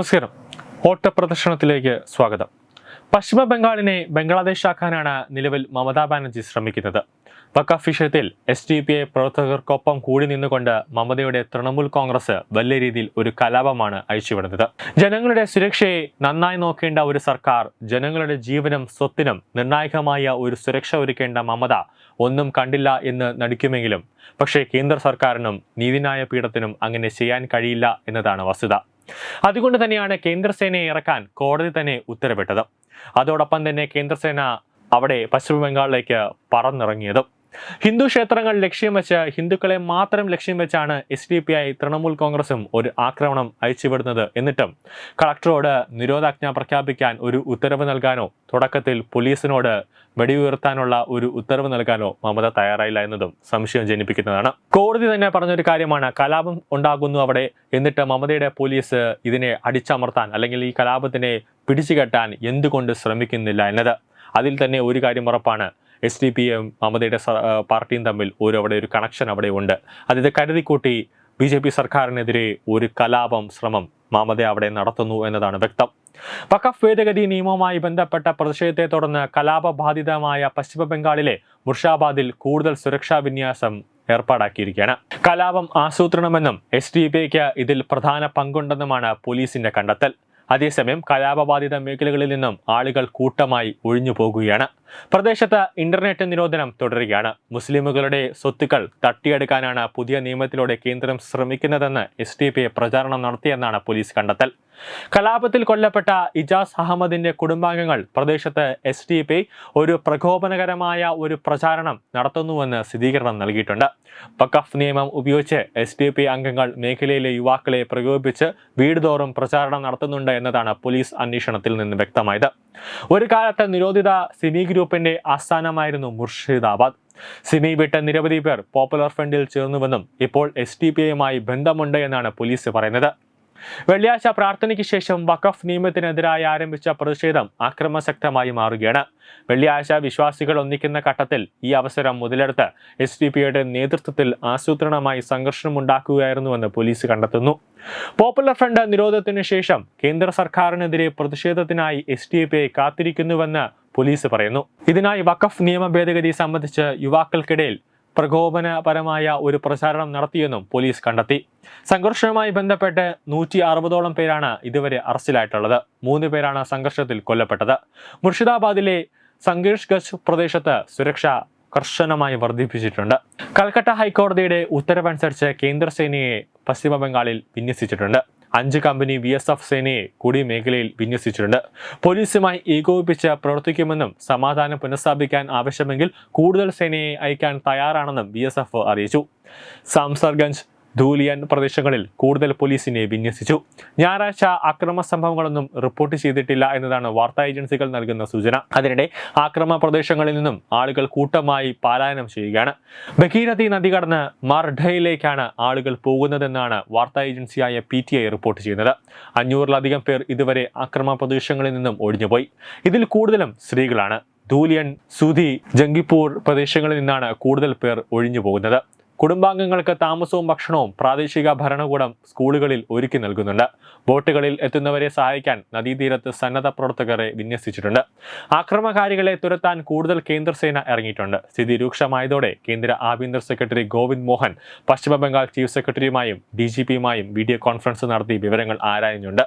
നമസ്കാരം. ഓട്ടപ്രദർശനത്തിലേക്ക് സ്വാഗതം. പശ്ചിമ ബംഗാളിനെ ബംഗ്ലാദേശ് ആക്കാനാണ് നിലവിൽ മമതാ ബാനർജി ശ്രമിക്കുന്നത്. വഖഫ് വിഷയത്തിൽ എസ് ഡി പി ഐ പ്രവർത്തകർക്കൊപ്പം കൂടി നിന്നുകൊണ്ട് മമതയുടെ തൃണമൂൽ കോൺഗ്രസ് വലിയ രീതിയിൽ ഒരു കലാപമാണ് അയച്ചുവിടുന്നത് ജനങ്ങളുടെ സുരക്ഷയെ നന്നായി നോക്കേണ്ട ഒരു സർക്കാർ ജനങ്ങളുടെ ജീവനും സ്വത്തിനും നിർണായകമായ ഒരു സുരക്ഷ ഒരുക്കേണ്ട മമത ഒന്നും കണ്ടില്ല എന്ന് നടിക്കുമെങ്കിലും പക്ഷേ കേന്ദ്ര സർക്കാരിനും നീതിന്യായ പീഠത്തിനും അങ്ങനെ ചെയ്യാൻ കഴിയില്ല എന്നതാണ് വസ്തുത. അതുകൊണ്ട് തന്നെയാണ് കേന്ദ്രസേനയെ ഇറക്കാൻ കോടതി തന്നെ ഉത്തരവിട്ടത്. അതോടൊപ്പം തന്നെ കേന്ദ്രസേന അവിടെ പശ്ചിമ ബംഗാളിലേക്ക് പറന്നിറങ്ങിയതും ഹിന്ദു ക്ഷേത്രങ്ങൾ ലക്ഷ്യം വെച്ച് ഹിന്ദുക്കളെ മാത്രം ലക്ഷ്യം വെച്ചാണ് S D P I Trinamool കോൺഗ്രസും ഒരു ആക്രമണം അയച്ചുവിടുന്നത് എന്നിട്ടും കളക്ടറോട് നിരോധാജ്ഞ പ്രഖ്യാപിക്കാൻ ഒരു ഉത്തരവ് നൽകാനോ തുടക്കത്തിൽ പോലീസിനോട് വെടിയുയർത്താനുള്ള ഒരു ഉത്തരവ് നൽകാനോ മമത തയ്യാറായില്ല എന്നതും സംശയം ജനിപ്പിക്കുന്നതാണ്. കോടതി തന്നെ പറഞ്ഞൊരു കാര്യമാണ് കലാപം ഉണ്ടാകുന്നു അവിടെ. എന്നിട്ട് മമതയുടെ പോലീസ് ഇതിനെ അടിച്ചമർത്താൻ അല്ലെങ്കിൽ ഈ കലാപത്തിനെ പിടിച്ചുകെട്ടാൻ എന്തുകൊണ്ട് ശ്രമിക്കുന്നില്ല എന്നത്. അതിൽ തന്നെ ഒരു കാര്യം ഉറപ്പാണ് എസ് ഡി പി എം മമതയുടെ പാർട്ടിയും തമ്മിൽ ഒരു അവിടെ ഒരു കണക്ഷൻ അവിടെ ഉണ്ട്. അതിത് കരുതിക്കൂട്ടി ബി ജെ പി സർക്കാരിനെതിരെ ഒരു കലാപം ശ്രമം മമത അവിടെ നടത്തുന്നു എന്നതാണ് വ്യക്തം. വഖഫ് ഭേദഗതി നിയമവുമായി ബന്ധപ്പെട്ട പ്രതിഷേധത്തെ തുടർന്ന് കലാപബാധിതമായ പശ്ചിമ ബംഗാളിലെ മുർഷാബാദിൽ കൂടുതൽ സുരക്ഷാ വിന്യാസം ഏർപ്പാടാക്കിയിരിക്കുകയാണ്. കലാപം ആസൂത്രണമെന്നും എസ് ഡി പി ഐക്ക് ഇതിൽ പ്രധാന പങ്കുണ്ടെന്നുമാണ് പോലീസിന്റെ കണ്ടെത്തൽ. അതേസമയം കലാപബാധിത മേഖലകളിൽ നിന്നും ആളുകൾ കൂട്ടമായി ഒഴിഞ്ഞു പോകുകയാണ് പ്രദേശത്ത് ഇന്റർനെറ്റ് നിരോധനം തുടരുകയാണ്. മുസ്ലിമുകളുടെ സ്വത്തുക്കൾ തട്ടിയെടുക്കാനാണ് പുതിയ നിയമത്തിലൂടെ കേന്ദ്രം ശ്രമിക്കുന്നതെന്ന് എസ് ഡി പി പ്രചാരണം നടത്തിയെന്നാണ് പോലീസ് കണ്ടെത്തൽ. കലാപത്തിൽ കൊല്ലപ്പെട്ട ഇജാസ് അഹമ്മദിന്റെ കുടുംബാംഗങ്ങൾ പ്രദേശത്ത് എസ് പി ഒരു പ്രകോപനകരമായ ഒരു പ്രചാരണം നടത്തുന്നുവെന്ന് സ്ഥിരീകരണം നൽകിയിട്ടുണ്ട്. പക്കഫ് നിയമം ഉപയോഗിച്ച് എസ് പി അംഗങ്ങൾ മേഖലയിലെ യുവാക്കളെ പ്രകോപിപ്പിച്ച് വീടുതോറും പ്രചാരണം നടത്തുന്നുണ്ട് എന്നതാണ് പോലീസ് അന്വേഷണത്തിൽ നിന്ന് വ്യക്തമായത്. ഒരു കാലത്തെ നിരോധിത സിമി ഗ്രൂപ്പിന്റെ ആസ്ഥാനമായിരുന്നു മുർഷിദാബാദ്. സിമി വിട്ട നിരവധി പേർ പോപ്പുലർ ഫ്രണ്ടിൽ ചേർന്നുവെന്നും ഇപ്പോൾ എസ് ടി ബന്ധമുണ്ട് എന്നാണ് പോലീസ് പറയുന്നത്. വെള്ളിയാഴ്ച പ്രാർത്ഥനയ്ക്ക് ശേഷം വഖഫ് നിയമത്തിനെതിരായി ആരംഭിച്ച പ്രതിഷേധം അക്രമശക്തമായി മാറുകയാണ്. വെള്ളിയാഴ്ച വിശ്വാസികൾ ഒന്നിക്കുന്ന ഘട്ടത്തിൽ ഈ അവസരം മുതലെടുത്ത് എസ് ഡി പിയുടെ നേതൃത്വത്തിൽ ആസൂത്രണമായി സംഘർഷമുണ്ടാക്കുകയായിരുന്നുവെന്ന് പോലീസ് കണ്ടെത്തുന്നു. പോപ്പുലർ ഫ്രണ്ട് നിരോധത്തിനു ശേഷം കേന്ദ്ര സർക്കാരിനെതിരെ പ്രതിഷേധത്തിനായി എസ് ഡി പി ഐ കാത്തിരിക്കുന്നുവെന്ന് പോലീസ് പറയുന്നു. ഇതിനായി വഖഫ് നിയമ ഭേദഗതി സംബന്ധിച്ച് യുവാക്കൾക്കിടയിൽ പ്രകോപനപരമായ ഒരു പ്രചാരണം നടത്തിയെന്നും പോലീസ് കണ്ടെത്തി. സംഘർഷവുമായി ബന്ധപ്പെട്ട് നൂറ്റി അറുപതോളം പേരാണ് ഇതുവരെ അറസ്റ്റിലായിട്ടുള്ളത്. മൂന്ന് പേരാണ് സംഘർഷത്തിൽ കൊല്ലപ്പെട്ടത്. മുർഷിദാബാദിലെ സംഘർഷ് ഗച്ച് പ്രദേശത്ത് സുരക്ഷ കർശനമായി വർദ്ധിപ്പിച്ചിട്ടുണ്ട്. കൽക്കട്ട ഹൈക്കോടതിയുടെ ഉത്തരവനുസരിച്ച് കേന്ദ്രസേനയെ പശ്ചിമ ബംഗാളിൽ വിന്യസിച്ചിട്ടുണ്ട്. അഞ്ച് കമ്പനി ബി എസ് എഫ് സേനയെ കൂടി മേഖലയിൽ വിന്യസിച്ചിട്ടുണ്ട്. പോലീസുമായി ഏകോപിപ്പിച്ച് പ്രവർത്തിക്കുമെന്നും സമാധാനം പുനഃസ്ഥാപിക്കാൻ ആവശ്യമെങ്കിൽ കൂടുതൽ സേനയെ അയക്കാൻ തയ്യാറാണെന്നും ബി അറിയിച്ചു. സാംസർഗഞ്ച് ധൂലിയൻ പ്രദേശങ്ങളിൽ കൂടുതൽ പോലീസിനെ വിന്യസിച്ചു. ഞായറാഴ്ച അക്രമ സംഭവങ്ങളൊന്നും റിപ്പോർട്ട് ചെയ്തിട്ടില്ല എന്നതാണ് വാർത്താ ഏജൻസികൾ നൽകുന്ന സൂചന. അതിനിടെ ആക്രമ പ്രദേശങ്ങളിൽ നിന്നും ആളുകൾ കൂട്ടമായി പാലായനം ചെയ്യുകയാണ്. ബഗീരഥി നദി കടന്ന് മർഡയിലേക്കാണ് ആളുകൾ പോകുന്നതെന്നാണ് വാർത്താ ഏജൻസിയായ പി ടി ഐ റിപ്പോർട്ട് ചെയ്യുന്നത്. അഞ്ഞൂറിലധികം പേർ ഇതുവരെ ആക്രമ പ്രദേശങ്ങളിൽ നിന്നും ഒഴിഞ്ഞുപോയി. ഇതിൽ കൂടുതലും സ്ത്രീകളാണ്. ധൂലിയൻ സുധി ജംഗിപ്പൂർ പ്രദേശങ്ങളിൽ നിന്നാണ് കൂടുതൽ പേർ ഒഴിഞ്ഞു പോകുന്നത് കുടുംബാംഗങ്ങൾക്ക് താമസവും ഭക്ഷണവും പ്രാദേശിക ഭരണകൂടം സ്കൂളുകളിൽ ഒരുക്കി നൽകുന്നുണ്ട്. ബോട്ടുകളിൽ എത്തുന്നവരെ സഹായിക്കാൻ നദീതീരത്ത് സന്നദ്ധ പ്രവർത്തകരെ വിന്യസിച്ചിട്ടുണ്ട്. ആക്രമകാരികളെ തുരത്താൻ കൂടുതൽ കേന്ദ്രസേന ഇറങ്ങിയിട്ടുണ്ട്. സ്ഥിതി രൂക്ഷമായതോടെ കേന്ദ്ര ആഭ്യന്തര സെക്രട്ടറി ഗോവിന്ദ് മോഹൻ പശ്ചിമബംഗാൾ ചീഫ് സെക്രട്ടറിയുമായും ഡി ജി പിയുമായും വീഡിയോ കോൺഫറൻസ് നടത്തി വിവരങ്ങൾ ആരായുന്നുണ്ട്.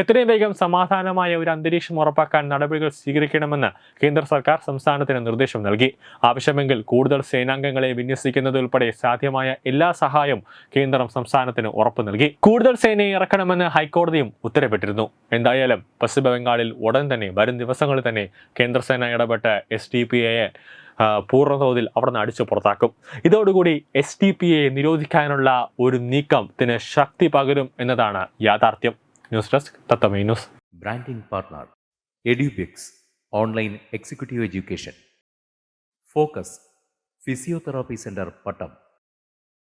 എത്രയും വേഗം സമാധാനമായ ഒരു അന്തരീക്ഷം ഉറപ്പാക്കാൻ നടപടികൾ സ്വീകരിക്കണമെന്ന് കേന്ദ്ര സർക്കാർ സംസ്ഥാനത്തിന് നിർദ്ദേശം നൽകി. ആവശ്യമെങ്കിൽ കൂടുതൽ സേനാംഗങ്ങളെ വിന്യസിക്കുന്നതുൾപ്പെടെ സാധ്യമായ എല്ലാ സഹായവും കേന്ദ്രം സംസ്ഥാനത്തിന് ഉറപ്പു നൽകി. കൂടുതൽ സേനയെ ഇറക്കണമെന്ന് ഹൈക്കോടതിയും ഉത്തരവിട്ടിരുന്നു. എന്തായാലും പശ്ചിമ ബംഗാളിൽ ഉടൻ തന്നെ വരും ദിവസങ്ങളിൽ തന്നെ കേന്ദ്രസേന ഇടപെട്ട എസ് ഡി പി എയെ പൂർണതോതിൽ അവിടെ നിന്ന് അടിച്ചു പുറത്താക്കും. ഇതോടുകൂടി എസ് ഡി പി എ നിരോധിക്കാനുള്ള ഒരു നീക്കത്തിന് ശക്തി പകരും എന്നതാണ് യാഥാർത്ഥ്യം. News desk തത്തമൈ news. Branding partner Edubix online executive education. Focus physiotherapy centre Pattom.